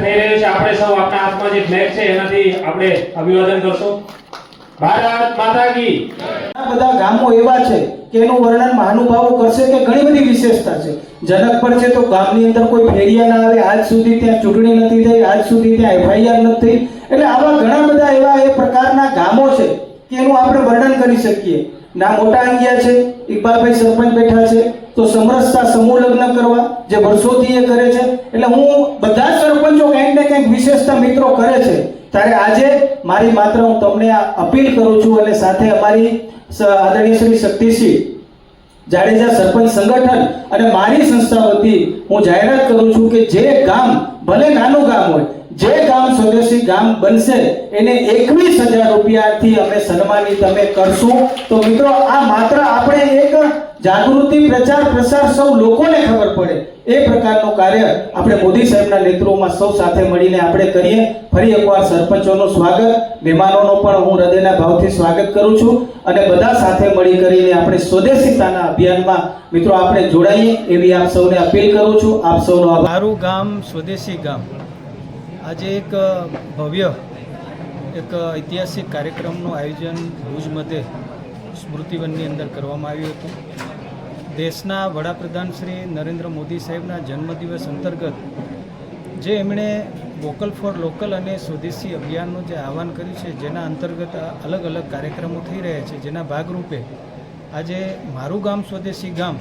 થઈ છે. આપણે સૌ આપણા હાથમાં જે ફ્લેગ છે, એનાથી આપણે અભિવાદન કરશું. ભારત માતા કી. બધા ગામો એવા છે કે એનું વર્ણન મહાનુભાવો કરશે કે ઘણી બધી વિશેષતા છે. જનકપર છે તો ગામની અંદર કોઈ ફેરિયા ના આવે. આજ સુધી ત્યાં ચૂંટણી નથી થઈ, આજ સુધી ત્યાં એફઆઈઆર નથી એટલે આવા ઘણા બધા એવા એ પ્રકારના ગામો છે કે એનું આપણે વર્ણન કરી શકીએ. ના મોટા અંગિયા છે ઇકબાલભાઈ સરપંચ બેઠા છે, તો સમરસતા સમૂહ લગ્ન કરવા જે વર્ષોથી એ કરે છે. એટલે હું બધા જ સરપંચો કંઈક ને કંઈક વિશેષતા મિત્રો કરે છે. ત્યારે આજે મારી માત્ર હું તમને આ અપીલ કરું છું અને સાથે અમારી આદરણીય શ્રી શક્તિસિંહ જાડેજા સરપંચ સંગઠન અને મારી સંસ્થા વતી હું જાહેરાત કરું છું કે જે ગામ ભલે નાનું ગામ હોય, જે ગામ સ્વદેશી ગામ બનશે, એને એકવીસ હજાર રૂપિયાથી અમે સન્માનિત અમે કરશું. તો મિત્રો, આ માત્ર આપણે એક જાગૃતિ, પ્રચાર, પ્રસાર સૌ લોકોને ખબર પડે. એ પ્રકારનું કાર્ય આપણે મોદી સાહેબના નેતૃત્વમાં સૌ સાથે મળીને આપણે કરીએ. ફરી એકવાર સરપંચોનું સ્વાગત, મહેમાનોનો પણ હું હૃદયના ભાવથી સ્વાગત કરું છું. અને બધા સાથે મળી કરીને આપણે સ્વદેશીતાના અભિયાનમાં મિત્રો આપણે જોડાઈએ એવી આપ સૌને અપીલ કરું છું. આપ સૌનો મારું ગામ સ્વદેશી ગામ. આજે એક ભવ્ય, એક ઐતિહાસિક કાર્યક્રમનું આયોજન ભુજ મધ્યે સ્મૃતિવનની અંદર કરવામાં આવ્યું હતું. દેશના વડાપ્રધાન શ્રી નરેન્દ્ર મોદી સાહેબના જન્મદિવસ અંતર્ગત જે એમણે વોકલ ફોર લોકલ અને સ્વદેશી અભિયાનનું જે આહવાન કર્યું છે, જેના અંતર્ગત અલગ અલગ કાર્યક્રમો થઈ રહ્યા છે, જેના ભાગરૂપે આજે મારું ગામ સ્વદેશી ગામ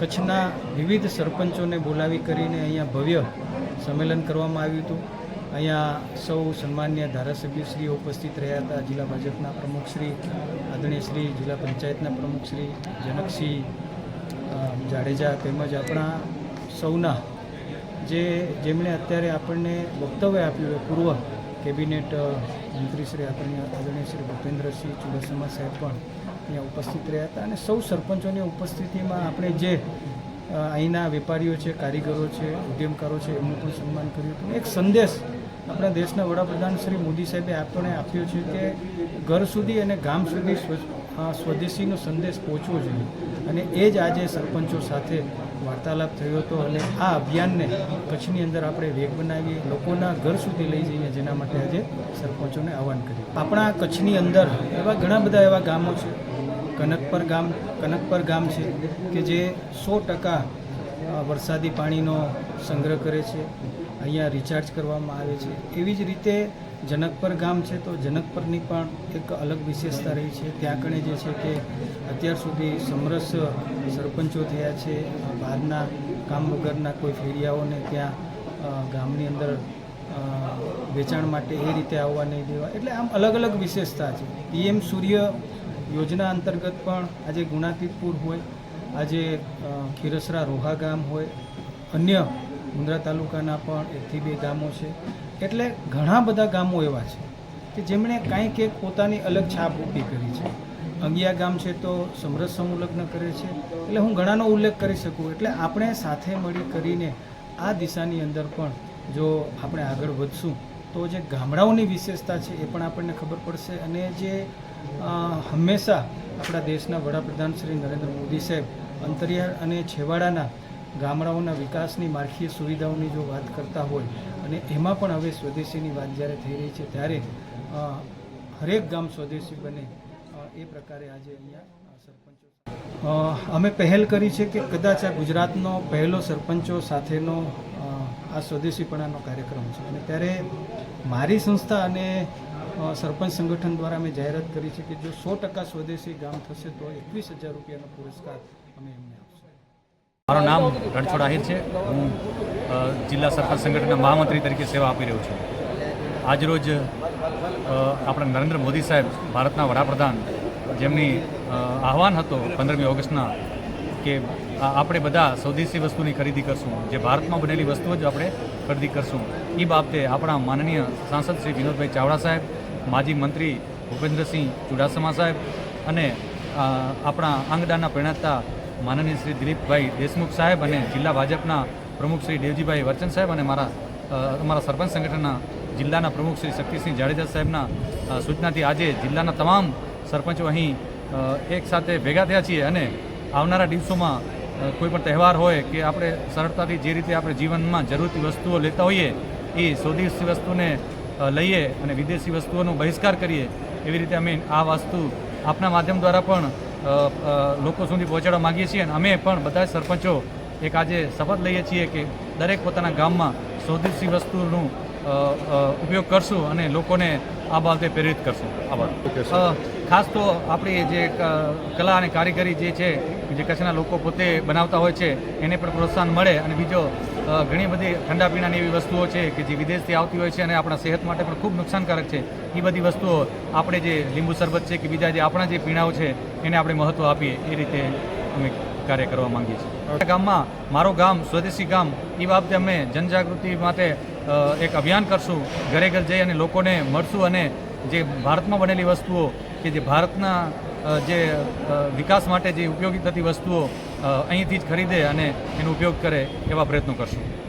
કચ્છના વિવિધ સરપંચોને બોલાવી કરીને અહીંયા ભવ્ય સંમેલન કરવામાં આવ્યું હતું. અહીંયા સૌ સન્માન્ય ધારાસભ્યશ્રી ઉપસ્થિત રહ્યા હતા. જિલ્લા ભાજપના પ્રમુખશ્રી આદરણીય શ્રી, જિલ્લા પંચાયતના પ્રમુખશ્રી જનકસિંહ જાડેજા તેમજ આપણા સૌના જે જેમણે અત્યારે આપણને વક્તવ્ય આપ્યું એ પૂર્વ કેબિનેટ મંત્રી શ્રી આદરણીય આદરણીય શ્રી ભૂપેન્દ્રસિંહ ચુડાસમા સાહેબ પણ અહીંયા ઉપસ્થિત રહ્યા હતા. અને સૌ સરપંચોની ઉપસ્થિતિમાં આપણે જે અહીંના વેપારીઓ છે, કારીગરો છે, ઉદ્યમકારો છે, એમનું પણ સન્માન કર્યું હતું. એક સંદેશ આપણા દેશના વડાપ્રધાન શ્રી મોદી સાહેબે આપણે આપ્યો છે કે ઘર સુધી અને ગામ સુધી સ્વ- સ્વદેશીનો સંદેશ પહોંચવો જોઈએ. અને એ જ આજે સરપંચો સાથે વાર્તાલાપ થયો હતો અને આ અભિયાનને કચ્છની અંદર આપણે વેગ બનાવીએ, લોકોના ઘર સુધી લઈ જઈએ, જેના માટે આજે સરપંચોને આહવાન કર્યું. આપણા કચ્છની અંદર એવા ઘણા બધા એવા ગામો છે કનકપર ગામ કનકપર ગામ છે, કે જે સો ટકા વરસાદી પાણીનો સંગ્રહ કરે છે, અહીંયા રિચાર્જ કરવામાં આવે છે. એવી જ રીતે જનકપર ગામ છે, તો જનકપરની પણ એક અલગ વિશેષતા રહી છે. ત્યાં કણે જે છે કે અત્યાર સુધી સમરસ સરપંચો થયા છે, બહારના કામ વગરના કોઈ ફેરિયાઓને ત્યાં ગામની અંદર વેચાણ માટે એ રીતે આવવા નહીં દેવા. એટલે આમ અલગ અલગ વિશેષતા છે. પીએમ સૂર્ય યોજના અંતર્ગત પણ આજે ગુણાતીતપુર હોય, આજે ખીરસરા રોહા ગામ હોય, અન્ય મુંદ્રા તાલુકાના પણ એકથી બે ગામો છે. એટલે ઘણા બધા ગામો એવા છે કે જેમણે કાંઈક એક પોતાની અલગ છાપ ઊભી કરી છે. અંગિયા ગામ છે તો સમરસ સમુલગ્ન કરે છે. એટલે હું ઘણાનો ઉલ્લેખ કરી શકું. એટલે આપણે સાથે મળી કરીને આ દિશાની અંદર પણ જો આપણે આગળ વધશું તો જે ગામડાઓની વિશેષતા છે એ પણ આપણને ખબર પડશે અને જે હંમેશા આપણા દેશના વડાપ્રધાન શ્રી નરેન્દ્ર મોદી સાહેબ અંતરિયાળ અને છેવાડાના ગામડાઓના વિકાસની માળખીય સુવિધાઓની જો વાત કરતા હોય અને એમાં પણ હવે સ્વદેશીની વાત જ્યારે થઈ રહી છે ત્યારે હરેક ગામ સ્વદેશી બને એ પ્રકારે આજે અહીંયા સરપંચો અમે પહેલ કરી છે કે કદાચ આ ગુજરાતનો પહેલો સરપંચો સાથેનો આ સ્વદેશીપણાનો કાર્યક્રમ છે. અને ત્યારે મારી સંસ્થા અને સરપંચ સંગઠન દ્વારા અમે જાહેરાત કરી છે કે જો સો ટકા સ્વદેશી ગામ થશે તો એકવીસ હજાર રૂપિયાનો પુરસ્કાર અમે એમને આપશું. મારું નામ રણછોડ આહિર છે. હું જિલ્લા સરપંચ સંગઠનના મહામંત્રી તરીકે સેવા આપી રહ્યો છું. આજરોજ આપણા નરેન્દ્ર મોદી સાહેબ, ભારતના વડાપ્રધાન, જેમની આહવાન હતો પંદરમી ઓગસ્ટના કે આપણે બધા સ્વદેશી વસ્તુની ખરીદી કરશું. જે ભારતમાં બનેલી વસ્તુઓ જ આપણે ખરીદી કરશું. એ બાબતે આપણા માનનીય સાંસદ શ્રી વિનોદભાઈ ચાવડા સાહેબ, માજી મંત્રી ભૂપેન્દ્રસિંહ ચુડાસમા સાહેબ અને આપણા આંગડાના પરિણાતા માનનીય શ્રી દિલીપભાઈ દેશમુખ સાહેબ અને જિલ્લા ભાજપના પ્રમુખ શ્રી દેવજીભાઈ વર્ચન સાહેબ અને મારા અમારા સરપંચ સંગઠનના જિલ્લાના પ્રમુખ શ્રી શક્તિસિંહ જાડેજા સાહેબના સૂચનાથી આજે જિલ્લાના તમામ સરપંચો અહીં એકસાથે એક સાથે ભેગા થયા છીએ અને આવનારા દિવસોમાં કોઈ પણ તહેવાર હોય કે આપણે સરળતાથી જે રીતે આપણે જીવનમાં જરૂરી વસ્તુઓ લેતા હોઈએ, એ સ્વદેશી વસ્તુને લઈએ અને વિદેશી વસ્તુઓનો બહિષ્કાર કરીએ, એવી રીતે અમે આ વસ્તુ આપના માધ્યમ દ્વારા પણ લોકો સુધી પહોંચાડવા માગીએ છીએ અને અમે પણ બધા સરપંચો એક આજે શપથ લઈએ છીએ કે દરેક પોતાના ગામમાં સ્વદેશી વસ્તુનું ઉપયોગ કરશું અને લોકોને આ બાબતે પ્રેરિત કરશું. આભાર. ખાસ તો આપણી જે ક- કલા અને કારીગરી જે છે જે કચ્છના લોકો પોતે બનાવતા હોય છે એને પણ પ્રોત્સાહન મળે અને બીજો ઘણી બધી ઠંડા પીણાની એવી વસ્તુઓ છે કે જે વિદેશથી આવતી હોય છે અને આપણા સેહત માટે પણ ખૂબ નુકસાનકારક છે. એ બધી વસ્તુઓ આપણે જે લીંબુ શરબત છે કે બીજા જે આપણા જે પીણાઓ છે એને આપણે મહત્ત્વ આપીએ. એ રીતે અમે કાર્ય કરવા માંગીએ છીએ. ગામમાં મારો ગામ સ્વદેશી ગામ એ બાબતે અમે જનજાગૃતિ માટે એક અભિયાન કરશું, ઘરે ઘર જઈ અને લોકોને મળશું અને જે ભારતમાં બનેલી વસ્તુઓ કે જે ભારતના જે વિકાસ માટે જે ઉપયોગી થતી વસ્તુઓ અહીંથી જ ખરીદે અને એનો ઉપયોગ કરે એવા પ્રયત્નો કરશું.